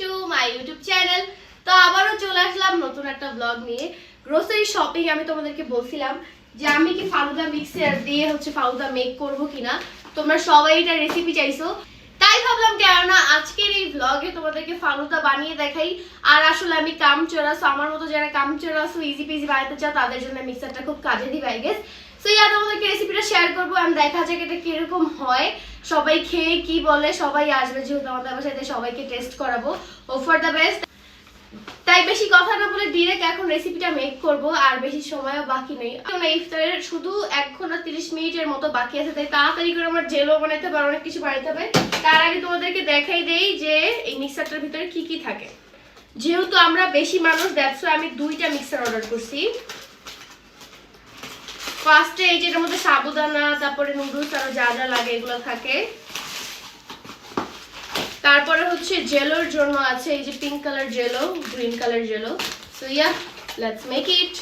To my YouTube channel. তো আবারও চলে আসলাম নতুন একটা ব্লগ নিয়ে। গ্রোসারি শপিং আমি তোমাদেরকে বলছিলাম যে আমি কি ফালুদা মিক্সার দিয়ে হচ্ছে ফালুদা মেক করব কিনা? তোমরা সবাই এটা রেসিপি চাইছো। তাই ভাবলাম, কেননা আজকের এই ব্লগে তোমাদেরকে ফালুদা বানিয়ে দেখাই। আর আসলে আমি কাম চোরাসো আমার মতো যারা কাম চোরাসো ইজি পিজি বানাতে চাও, তাদের জন্য মিক্সারটা খুব কাজে দিবে গেস সো ইয়া তোমাদেরকে রেসিপিটা শেয়ার করব আমি দেখা যাক এটা হয়। সবাই খেয়ে কি বলে, সবাই আসবে যেহেতু আমাদের সবাইকে টেস্ট করাবো। ফর দ্য বেস্ট তাই বেশি কথা না বলে ডিরেক্ট এখন রেসিপিটা মেক করব, আর বেশি সময়ও বাকি নেই। ইফতারের শুধু এক ঘণ্টা তিরিশ মিনিটের মতো বাকি আছে, তাই তাড়াতাড়ি করে জেলও বানাইতে অনেক কিছু বানাইতে হবে। তার আগে তোমাদেরকে দেখাই দেই যে এই মিক্সারটার ভিতরে কি কি থাকে। যেহেতু আমরা বেশি মানুষ দেখছ আমি দুইটা মিক্সার অর্ডার করছি। ফার্স্টে এই যে এটার মধ্যে সাবুদানা, তারপরে নুডলস আরও যা যা লাগে এগুলো থাকে। তারপরে হচ্ছে জেলোর জন্য আছে এই যে pink colour yellow green colour yellow. So yeah let's make it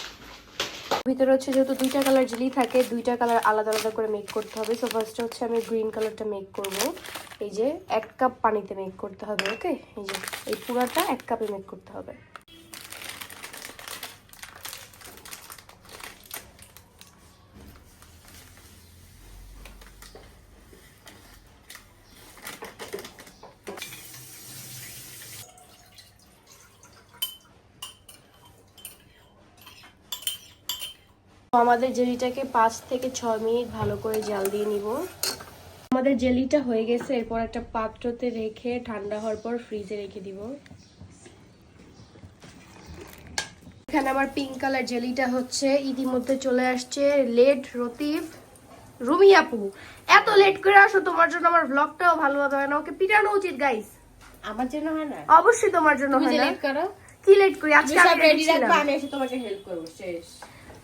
ভিতরে হচ্ছে যেহেতু দুইটা কালার জেলি থাকে, দুইটা কালার আলাদা আলাদা করে মেক করতে হবে। সো ফার্স্টে হচ্ছে আমি গ্রিন কালারটা মেক করব। এই যে এক কাপ পানিতে মেক করতে হবে ওকে এই যে, এই পুরাটা এক কাপে মেক করতে হবে। আমাদের জেলিটাকে পাঁচ থেকে ছয় মিনিট ভালো করে জাল দিয়ে নিব। আমাদের জেলিটা হয়ে গেছে এরপর একটা পাত্রতে রেখে ঠান্ডা হওয়ার পর ফ্রিজে রেখে দিব। এখানে আমার পিঙ্ক কালার জেলিটা হচ্ছে ইতিমধ্যে চলে আসছে লেট রতিফ। রুমি আপু এত লেট করে আসো তোমার জন্য আমার ব্লগটাও ভালো হয় না? ওকে পিটানো উচিত গাইস আমার জন্য হয় না? অবশ্যই তোমার জন্য হয় না। কি লেট করি? আজকে আমি রেডি। রাখবা আমি এসে তোমাকে হেল্প করব শেষ।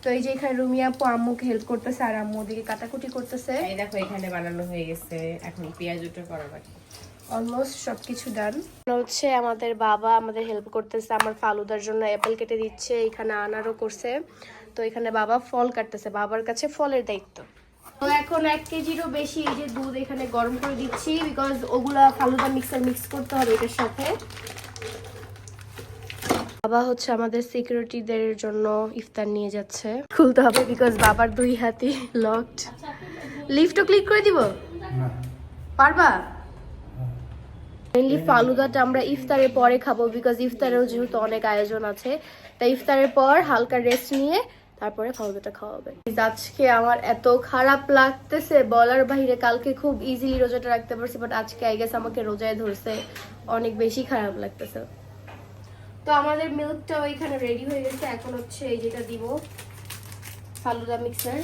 তো এই যে এখানে রুমি আপু আম্মুকে হেল্প করতেছে আর আম্মু ওদিকে কাটাকুটি করতেছে। এই দেখো এখানে বানানো হয়ে গেছে। এখন পেঁয়াজ উঠে করা বাকি। অলমোস্ট সবকিছু ডান হচ্ছে আমাদের বাবা আমাদের হেল্প করতেছে আমার ফালুদার জন্য অ্যাপেল কেটে দিচ্ছে এখানে আনারও করছে। তো এখানে বাবা ফল কাটতেছে বাবার কাছে ফলের দায়িত্ব। তো এখন এক কেজিরও বেশি এই যে দুধ এখানে গরম করে দিচ্ছি বিকজ ওগুলা ফালুদা মিক্সার মিক্স করতে হবে এটার সাথে। বাবা হচ্ছে আমাদের সিকিউরিটিদের জন্য ইফতার নিয়ে যাচ্ছে। খুলতে হবে বিকজ বাবার দুই হাতি লকড লিফটও ক্লিক করে দিব? পারবা? মেনলি ফালুদাটা আমরা ইফতারের পরে খাব বিকজ ইফতারেও যেহেতু অনেক আয়োজন আছে। তাই ইফতারের পর হালকা রেস্ট নিয়ে তারপরে ফালুদাটা খাওয়া হবে আজকে আমার এত খারাপ লাগতেছে। বলার বাইরে কালকে খুব ইজিলি রোজাটা রাখতে পারছি বাট আজকে আই গেস আমাকে রোজায় ধরছে। অনেক বেশি খারাপ লাগতেছে। তো আমাদের মিল্কটাও এখানে রেডি হয়ে গেছে। এখন হচ্ছে এই যেটা দিব, ফালুদা মিক্সার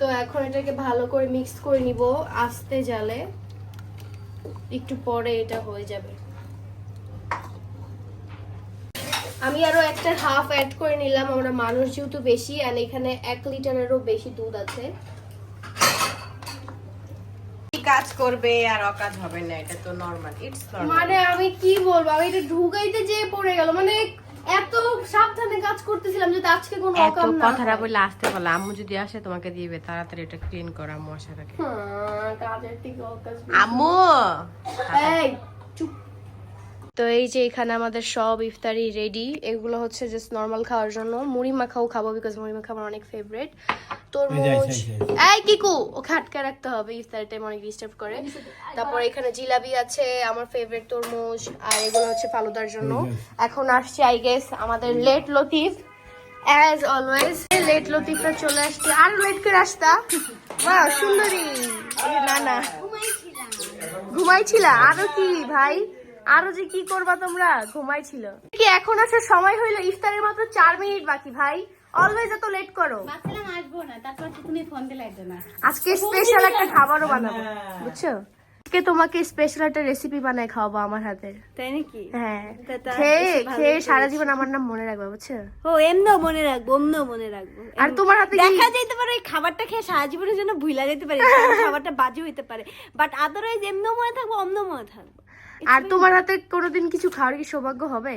তো এখন এটাকে ভালো করে মিক্স করে নিব আস্তে জালে। একটু পরে এটা হয়ে যাবে। আমি আরও একটা হাফ অ্যাড করে নিলাম, আমরা মানুষ যেহেতু বেশি আর এখানে এক লিটারেরও বেশি দুধ আছে। কাজ করবে আর অকাজ হবে না এটা তো নরমাল ইটস মানে আমি কি বলব আমি এটা ঢুকাইতে যেয়ে পড়ে গেল মানে এত সাবধানে কাজ করতেছিলাম যে আজকে কোনো অকাম না কথাটা হয়। বলে আসতে বলে আম্মু যদি আসে তোমাকে দিবে তাড়াতাড়ি এটা ক্লিন করা আম্মু আসার আগে। হ্যাঁ, কাজের থেকে অকাজ আম্মু! এই চুপ। তো এই যে এখানে আমাদের সব ইফতারি রেডি এগুলো হচ্ছে জাস্ট নর্মাল খাওয়ার জন্য। মুড়ি মাখাও খাব বিকজ মুড়ি মাখা আমার অনেক ফেভারিট তরমুজ এই কিকু ওকে আটকে রাখতে হবে ইফতারের টাইম অনেক ডিস্টার্ব করে। তারপর এখানে জিলাবি আছে আমার ফেভারিট তরমুজ আর এগুলো হচ্ছে ফালুদার জন্য। এখন আসছে আই গেস আমাদের late Latif. As always late লতিফরা চলে আসছে। আর লেট করে আসতা। বাহ সুন্দরী। না না ঘুমাইছিলা? আরও কি ভাই? আরও যে কি করবা তোমরা? ঘুমাইছিল। কি এখন আসার সময় হইল ইফতারের মাত্র চার মিনিট বাকি ভাই। অলওয়েজ এত লেট করো। আজকে স্পেশাল একটা খাবারও বানাবো বুঝছ? আজকে তোমাকে স্পেশাল একটা রেসিপি বানাই খাওয়াবো আমার তাই নাকি? হ্যাঁ। খেয়ে খেয়ে সারা জীবন আমার নাম মনে রাখবে বুঝছ? ও এমনও মনে রাখব অমনও মনে রাখব। আর তোমার হাতে দেখা যাইতে পারে এই খাবারটা খেয়ে সারা জীবনের জন্য ভুলা যেতে পারে কারণ খাবারটা বাজে হইতে পারে। বাট আদারওয়াইজ এমনও মনে থাকব অমনও মনে থাকব। আর তোমার হাতে কোনোদিন কিছু খাওয়ার কি সৌভাগ্য হবে?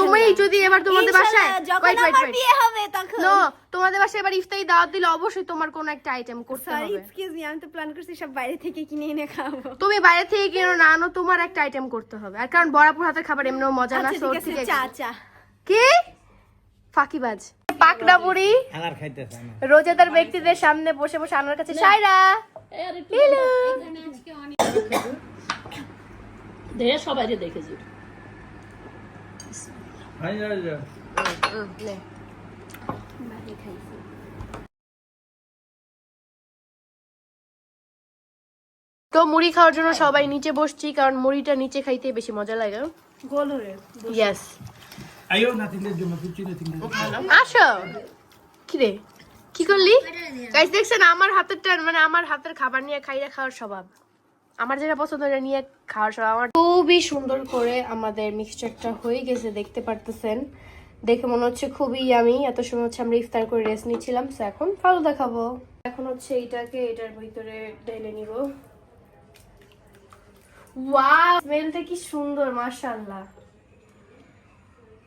তুমি যদি এবার তোমাদের বাসায়. বিয়ে হবে তখন। No, তোমাদের বাসায় এবার ইফতারি দাওয়াত দিলে অবশ্যই তোমার কোন একটা আইটেম করতে সরি হবে। এক্সকিউজ মি আমি তো প্ল্যান করছি সব বাইরে থেকে কিনে এনে খাব। তুমি বাইরে থেকে কেন না আনো তোমার একটা আইটেম করতে হবে। আর কারণ বরাপুর হাতের খাবার এমনিও মজা না আচ্ছা ঠিক আছে থেকে চা চা। কি? ফাঁকিবাজ। পাকড়া বুড়ি। আনার খাইতেছে রোজাদার ব্যক্তিদের সামনে বসে বসে আনার কাছে সাইরা হ্যালো দেখে সবাই দেখেছি। তো মুড়ি খাওয়ার জন্য সবাই নিচে বসছি কারণ মুড়িটা নিচে খাইতে বেশি মজা লাগে। গোল হয়ে ইয়েস আইও নাতিনদের জন্য কুচি নাতিনদের আসো। কি রে কি করলি গাইস দেখছেন আমার হাতের টান মানে আমার হাতের খাবার নিয়ে খাইয়ে খাওয়ার স্বভাব। আমার যেটা পছন্দ এটা নিয়ে খাওয়ার স্বভাব আমার খুবই সুন্দর করে আমাদের মিক্সচারটা হয়ে গেছে, দেখতে পারতেছেন। দেখে মনে হচ্ছে খুবই ইয়ামি এত সময় হচ্ছে আমরা ইফতার করে রেস্ট নিচ্ছিলাম তো এখন ফালুদা খাব এখন হচ্ছে এইটাকে এটার ভিতরে ঢেলে নিব। ওয়াও কি সুন্দর, মাশাআল্লাহ।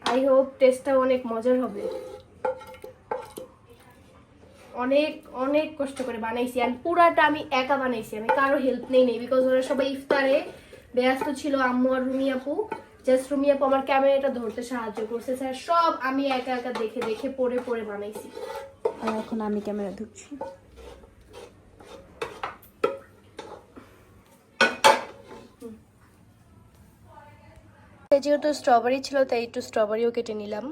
আই হোপ টেস্টটা অনেক মজার হবে। অনেক অনেক কষ্ট করে বানাইছি আর পুরাটা আমি একা বানাইছি। আমি কারও হেল্প নেই নেই বিকজ ওরা সবাই ইফতারে ব্যস্ত ছিল, আম্মু আর রুমি আপু। জাস্ট রুমি আপু আমার ক্যামেরাটা ধরতে সাহায্য করছে। স্যার সব আমি একা একা দেখে দেখে পড়ে পড়ে বানাইছি। আর এখন আমি ক্যামেরা ধুচ্ছি যেহেতু স্ট্রবেরি ছিল, তাই একটু স্ট্রবেরিও কেটে নিলাম।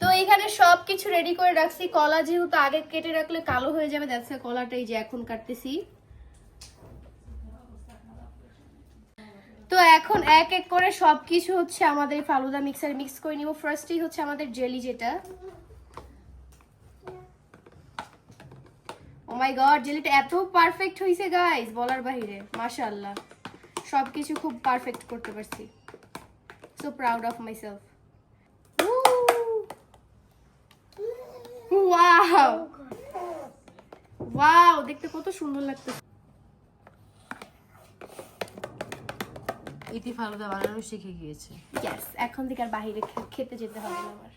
তো এখানে সব কিছু রেডি করে রাখছি। কলা যেহেতু আগে কেটে রাখলে কালো হয়ে যাবে দেখছে কলাটাই যে এখন কাটতেছি। তো এখন এক এক করে সবকিছু হচ্ছে আমাদের ফালুদা মিক্সার মিক্স করে নিব। ফার্স্টেই হচ্ছে আমাদের জেলি যেটা। ও মাই গড জেলিটা এত পারফেক্ট হয়েছে গাইস বলার বাহিরে। মাশাআল্লাহ। সবকিছু খুব পারফেক্ট করতে পারছি। So proud of myself wow wow দেখতে কত সুন্দর লাগতেছে। ইতি ফালুদা বানানো শিখে গিয়েছে। ইয়েস এখন থেকে আর বাইরে খেতে যেতে হবে না আমার।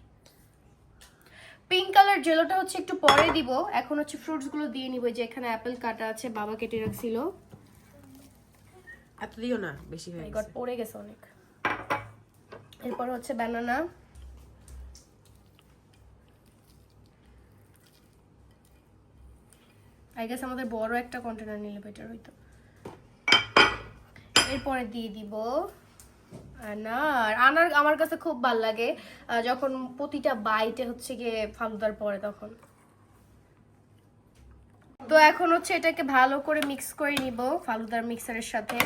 পিঙ্ক কালার জেলোটা হচ্ছে একটু পরে দিব। এখন হচ্ছে ফ্রুটসগুলো দিয়ে নিব। যে এখানে অ্যাপেল কাটা আছে বাবা কেটে রাখছিল। এত দিও না বেশি হয়ে মাই গেছে। পড়ে গেছে অনেক। এরপর হচ্ছে ব্যানানা আই গেস আমাদের বড় একটা কন্টেনার নিলে বেটার হইতো। এরপরে দিয়ে দিব আনার। আনার আমার কাছে খুব ভালো লাগে যখন প্রতিটা বাইটে হচ্ছে গিয়ে ফালুদার পরে তখন। তো এখন হচ্ছে এটাকে ভালো করে মিক্স করে নিব ফালুদার মিক্সারের সাথে।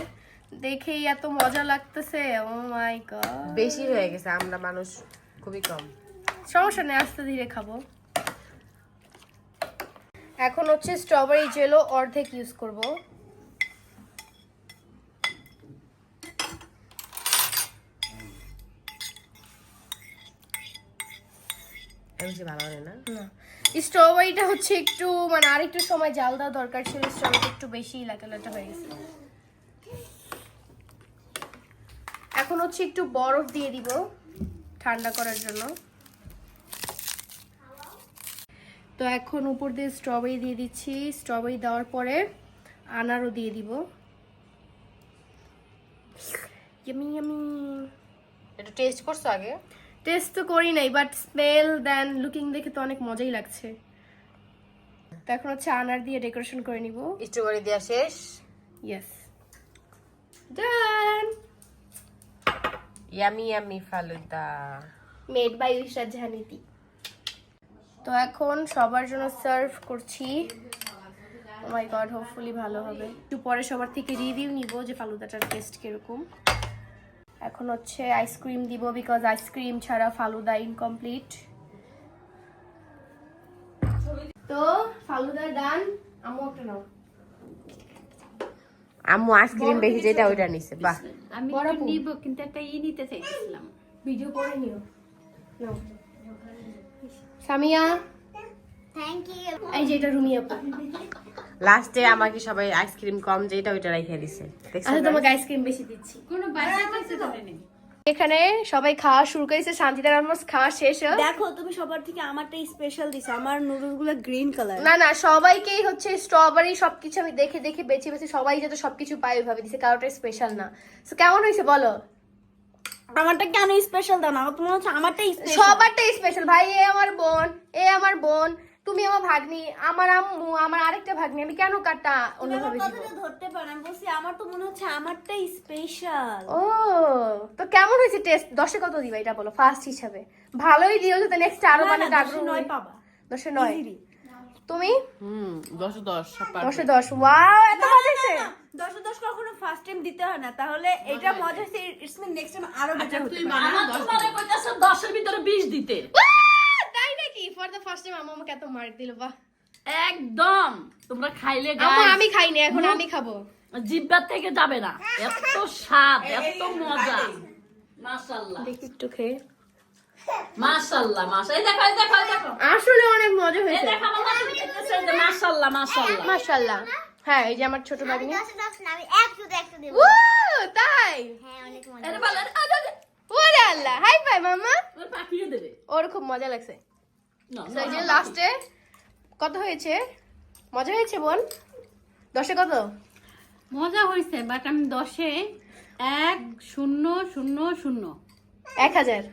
দেখেই এত মজা লাগতেছে ও মাই গড বেশি হয়ে গেছে আমরা মানুষ খুবই কম। সমস্যা নেই আস্তে ধীরে খাব। এখন হচ্ছে স্ট্রবেরি জেলো অর্ধেক ইউজ করব। স্ট্রবেরিটা হচ্ছে একটু মানে আরেকটু সময় জাল দেওয়া দরকার ছিল স্ট্রবেরিটা একটু বেশি লাটালাটা হয়ে গেছে। এখন হচ্ছে একটু বরফ দিয়ে দিব ঠান্ডা করার জন্য। তো এখন উপর দিয়ে স্ট্রবেরি দিয়ে দিচ্ছি। স্ট্রবেরি দেওয়ার পরে আনারও দিয়ে দিব। ইয়ামি ইয়ামি একটু টেস্ট করছ আগে? টেস্ট তো করি নাই বাট স্মেল দেন লুকিং দেখে তো অনেক মজাই লাগছে। তো এখন হচ্ছে আনার দিয়ে ডেকোরেশন করে নিব। স্ট্রবেরি দেওয়া শেষ। Yes done yummy yummy falooda. Made by Isha জাহানিতি তো এখন সবার জন্য সার্ভ করছি। মাই গড হোপফুলি ভালো হবে। একটু পরে সবার থেকে রিভিউ নিব যে ফালুদাটার টেস্ট কীরকম। এখন হচ্ছে আইসক্রিম দিব বিকজ আইসক্রিম ছাড়া ফালুদা ইনকমপ্লিট তো ফালুদা ডান। আমু একটা নাও। আম্মু আইসক্রিম বেশি যেটা ওইটা নিছে বাহ। আমি নিব কিন্তু একটা ই নিতে চাইছিলাম ভিডিও করে নিও। নাও। সামিয়া? থ্যাংক ইউ এই যে এটা রুমি আপু লাস্টে আমাকে সবাই আইসক্রিম কম যেটা ওইটা রেখে দিছে। আচ্ছা তোমাকে আইসক্রিম বেশি দিচ্ছি। কোনো বাচ্চা কাছে ধরে এখানে সবাই খাওয়া শুরু করেছে শান্তিদার অলমোস্ট খাওয়া শেষ। দেখো তুমি সবার থেকে আমারটাই স্পেশাল দিছো আমার নুডলসগুলো গ্রিন কালার না না সবাইকেই হচ্ছে স্ট্রবেরি সবকিছু আমি দেখে দেখে বেছে বেছে সবাই যাতে সবকিছু পায় ওইভাবে দিছে কারোটা স্পেশাল না। তো কেমন হয়েছে বলো? আমারটা কেন স্পেশাল দাও না? আমার তো মনে হচ্ছে আমারটাই স্পেশাল সবারটাই স্পেশাল ভাই এ আমার বোন এ আমার বোন তুমি আমার ভাগ্নি আমার আম্মু আমার আরেকটা ভাগ্নি। আমি কেন কাটা অন্যভাবে ধরতে পারো আমি বলছি আমার তো মনে হচ্ছে আমারটাই স্পেশাল ও তো কেমন হয়েছে টেস্ট দশে কত দিবা? এটা বলো ফার্স্ট হিসাবে। ভালোই দিও যাতে নেক্সট আরও মানে আগ্রহ নয়। পাবা। দশে নয়। তুমি? হুম দশ দশ সব পারবে। দশে দশ ওয়াও এত মজা হয়েছে কখনো ফার্স্ট টাইম দিতে হয় না তাহলে এটা মজা হচ্ছে ইটস মিন নেক্সট টাইম আরও বেটার হতে পারে। দশের ভিতরে দিতে। তাই নাকি? ফর দ্য ফার্স্ট টাইম আম্মু আমাকে এত মার্ক দিল বাহ। একদম। তোমরা খাইলে আমি খাইনি এখন আমি খাব। জিব্বার থেকে যাবে না। এত স্বাদ এত মজা। মাশাআল্লাহ। দেখি একটু খেয়ে। মাশাআল্লাহ মাশা দেখো দেখো দেখো। আসলে অনেক মজা হয়েছে। দেখো আমার মাথা দেখতেছে এই যে মাশাআল্লাহ মাশাআল্লাহ। মাশাআল্লাহ। হ্যাঁ এই যে আমার ছোট তাই? হ্যাঁ অনেক মজা আরে বলে আরে আরে ওরে আল্লাহ হাই বাই মামা ওর পাঠিয়ে দেবে। ওর খুব মজা লাগছে। যে লাস্টে কত হয়েছে? মজা হয়েছে বোন? দশে কত? মজা হয়েছে বাট আমি দশে এক শূন্য শূন্য শূন্য। এক হাজার।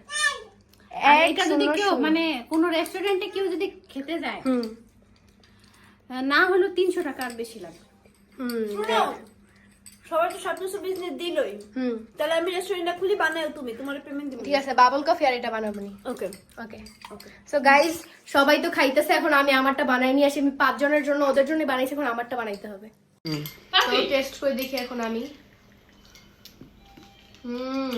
এটা যদি কেউ মানে কোনো রেস্টুরেন্টে কেউ যদি খেতে যায় না হলেও তিনশো টাকা আর বেশি হুম সবাই তো সবকিছু বিজনেস দিলই। হুম। তাহলে আমি রেস্টুরেন্টটা খুলি বানাও তুমি তোমার পেমেন্ট দিব। ঠিক আছে বাবল কফি আর এটা বানাবো নি। ওকে ওকে সো গাইস সবাই তো খাইতেছে এখন আমি আমারটা বানাই নিয়ে আসি। আমি পাঁচজনের জন্য ওদের জন্য বানাইছি এখন আমারটা বানাইতে হবে। টেস্ট করে দেখি এখন আমি। হুম।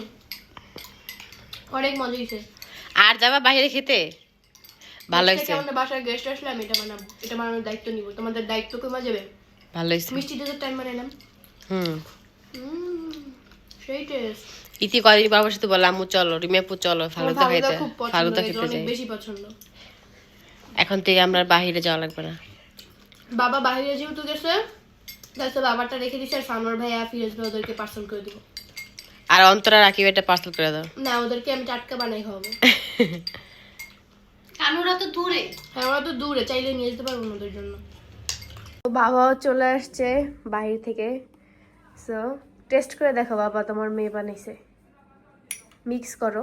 অনেক মজা হয়েছে আর যাবা বাইরে খেতে? ভালো হয়েছে। আমাদের বাসার গেস্ট আসলে আমি এটা বানাবো। এটা বানানোর দায়িত্ব নিব। তোমাদের দায়িত্ব কমা যাবে ভালো হয়েছে। মিষ্টি দুধের টাইম বানাইলাম হুম। সেই টেস্ট ইতি কদিন পর তো বললাম আম্মু চলো চলো ফালুদা খাইতে। ফালুদা খেতে যাই। বেশি পছন্দ। এখন থেকে আমরা বাহিরে যাওয়া লাগবে না। বাবা বাইরে যেহেতু গেছে তাহলে বাবারটা রেখে দিছে আর সানোয়ার ভাই আর ফিরোজ ভাই ওদেরকে পার্সেল করে দিব। আর অন্তরা রাকিব এটা পার্সেল করে দাও। না ওদেরকে আমি টাটকা বানাই খাওয়াবো। কানুরা তো দূরে। হ্যাঁ ওরা তো দূরে চাইলে নিয়ে যেতে পারব ওদের জন্য। বাবাও চলে আসছে বাইরে থেকে। সো টেস্ট করে দেখো বাবা তোমার মেয়ে বানাইছে। মিক্স করো।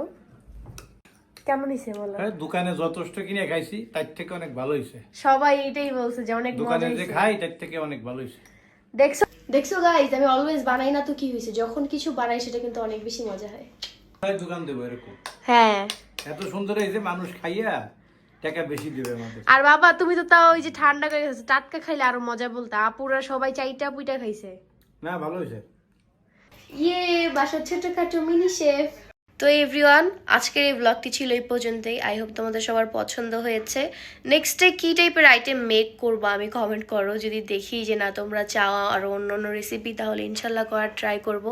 কেমন হয়েছে বলো? হ্যাঁ, দোকানে যথেষ্ট কিনে খাইছি তার থেকে অনেক ভালো হয়েছে সবাই এটাই বলছে যে অনেক দোকানে যে খাই তার থেকে অনেক ভালো হয়েছে দেখছ? দেখছ গাইজ আমি অলওয়েজ বানাই না তো কি হয়েছে যখন কিছু বানাই সেটা কিন্তু অনেক বেশি মজা হয়। দোকান দেবো এরকম। হ্যাঁ। এত সুন্দর হয়েছে মানুষ খাইয়া টাকা বেশি দেবে আমাদের। আর বাবা তুমি তো তাও ওই যে ঠান্ডা করে গেছে টাটকা খাইলে আরও মজা বলতে। আপুরা সবাই চাইটা পুইটা খাইছে। না ভালো হয়েছে। ইয়ে বাসার ছোটখাটো মিনি শেফ। তো এভরিওয়ান আজকের এই ব্লগটি ছিল এই পর্যন্তই। আই হোপ তোমাদের সবার পছন্দ হয়েছে। নেক্সট ডে কী টাইপের আইটেম মেক করব আমি কমেন্ট করো। যদি দেখি যে না, তোমরা চাও আরও অন্য অন্য রেসিপি তাহলে ইনশাল্লাহ করার ট্রাই করব।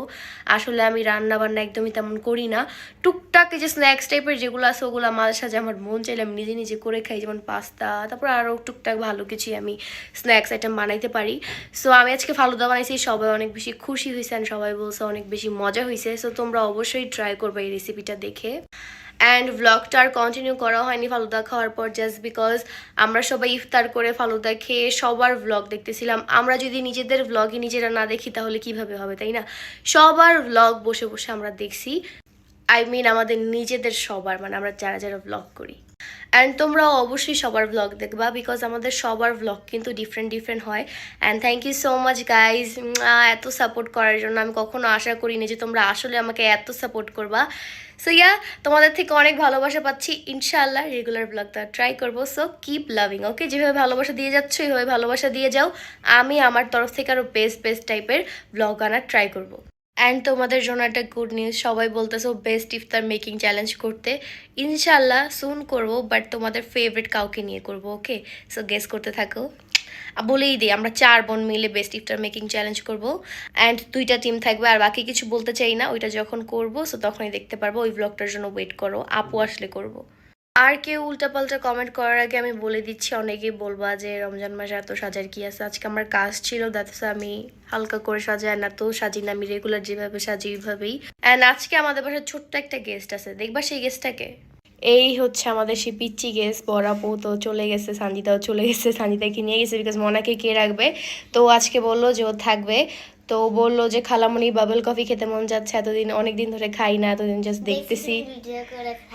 আসলে আমি রান্না বান্না একদমই তেমন করি না। টুকটাক যে স্ন্যাক্স টাইপের যেগুলো আছে, ওগুলো মাঝে সাঝে আমার মন চাইলে আমি নিজে নিজে করে খাই। যেমন পাস্তা তারপর আরও টুকটাক ভালো কিছুই আমি স্ন্যাক্স আইটেম বানাইতে পারি। সো আমি আজকে ফালুদা বানাইছি, সবাই অনেক বেশি খুশি হয়েছে সবাই বলছে অনেক বেশি মজা হয়েছে। সো তোমরা অবশ্যই ট্রাই করবে এই রেসিপিটা দেখে। অ্যান্ড ব্লগটা আর কন্টিনিউ করা হয়নি ফালুদা খাওয়ার পর জাস্ট বিকজ আমরা সবাই ইফতার করে ফালুদা খেয়ে সবার ব্লগ দেখতেছিলাম। আমরা যদি নিজেদের ব্লগই নিজেরা না দেখি, তাহলে কীভাবে হবে, তাই না? সবার ব্লগ বসে বসে আমরা দেখছি। আই মিন আমাদের নিজেদের সবার মানে আমরা যারা যারা ব্লগ করি। অ্যান্ড তোমরা অবশ্যই সবার ব্লগ দেখবা বিকজ আমাদের সবার ব্লগ কিন্তু ডিফারেন্ট ডিফারেন্ট হয়। And thank you so much guys এত সাপোর্ট করার জন্য। আমি কখনো আশা করিনি যে তোমরা আসলে আমাকে এত সাপোর্ট করবা। সো ইয়া তোমাদের থেকে অনেক ভালোবাসা পাচ্ছি। ইনশাআল্লাহ রেগুলার ব্লগটা ট্রাই করব। সো কিপ লাভিং ওকে যেভাবে ভালোবাসা দিয়ে যাচ্ছ, এইভাবে ভালোবাসা দিয়ে যাও। আমি আমার তরফ থেকে আরও বেস্ট বেস্ট টাইপের ব্লগ আনার ট্রাই করব। অ্যান্ড তোমাদের জন্য একটা গুড নিউজ সবাই বলতেছো বেস্ট ইফতার মেকিং চ্যালেঞ্জ করতে। ইনশাল্লাহ সুন করব বাট তোমাদের ফেভারিট কাউকে নিয়ে করব ওকে সো গেস করতে থাকো। বলেই দিই, আমরা চার বোন মিলে বেস্ট ইফতার মেকিং চ্যালেঞ্জ করব। অ্যান্ড দুইটা টিম থাকবে, আর বাকি কিছু বলতে চাই না, ওইটা যখন করব সো তখনই দেখতে পারব, ওই ব্লগটার জন্য ওয়েট করো। আপু আসলে করব। আর কেউ উল্টাপাল্টা কমেন্ট করার আগে আমি বলে দিচ্ছি, অনেকেই বলবা যে রমজান মাসে এত সাজার কি আছে? আজকে আমার কাজ ছিল দ্যাটস আমি হালকা করে সাজাই, না তো সাজি না, আমি রেগুলার যেভাবে সাজি ওইভাবেই। অ্যান্ড আজকে আমাদের বাসায় ছোট্ট একটা গেস্ট আছে, দেখবা সেই গেস্টটাকে এই হচ্ছে আমাদের সেই পিচ্চি গেস্ট বরাপু তো চলে গেছে, সানজিদাও চলে গেছে, সানজিদাকে নিয়ে গেছে বিকজ মনাকে কে রাখবে? তো আজকে বলল যে ও থাকবে। তো বলল যে খালামণি বাবল কফি খেতে মন যাচ্ছে এতদিন অনেকদিন ধরে খাই না এতদিন জাস্ট দেখতেছি।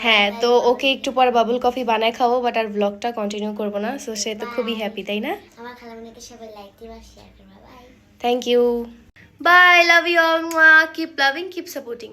হ্যাঁ তো ওকে একটু পর বাবল কফি বানায় খাব বাট আর ব্লগটা কন্টিনিউ করব না সো সে তো খুবই হ্যাপি তাই না? আমার খালামণিকে সবাই লাইক দিবা শেয়ার করবা bye thank you bye love you all keep loving keep supporting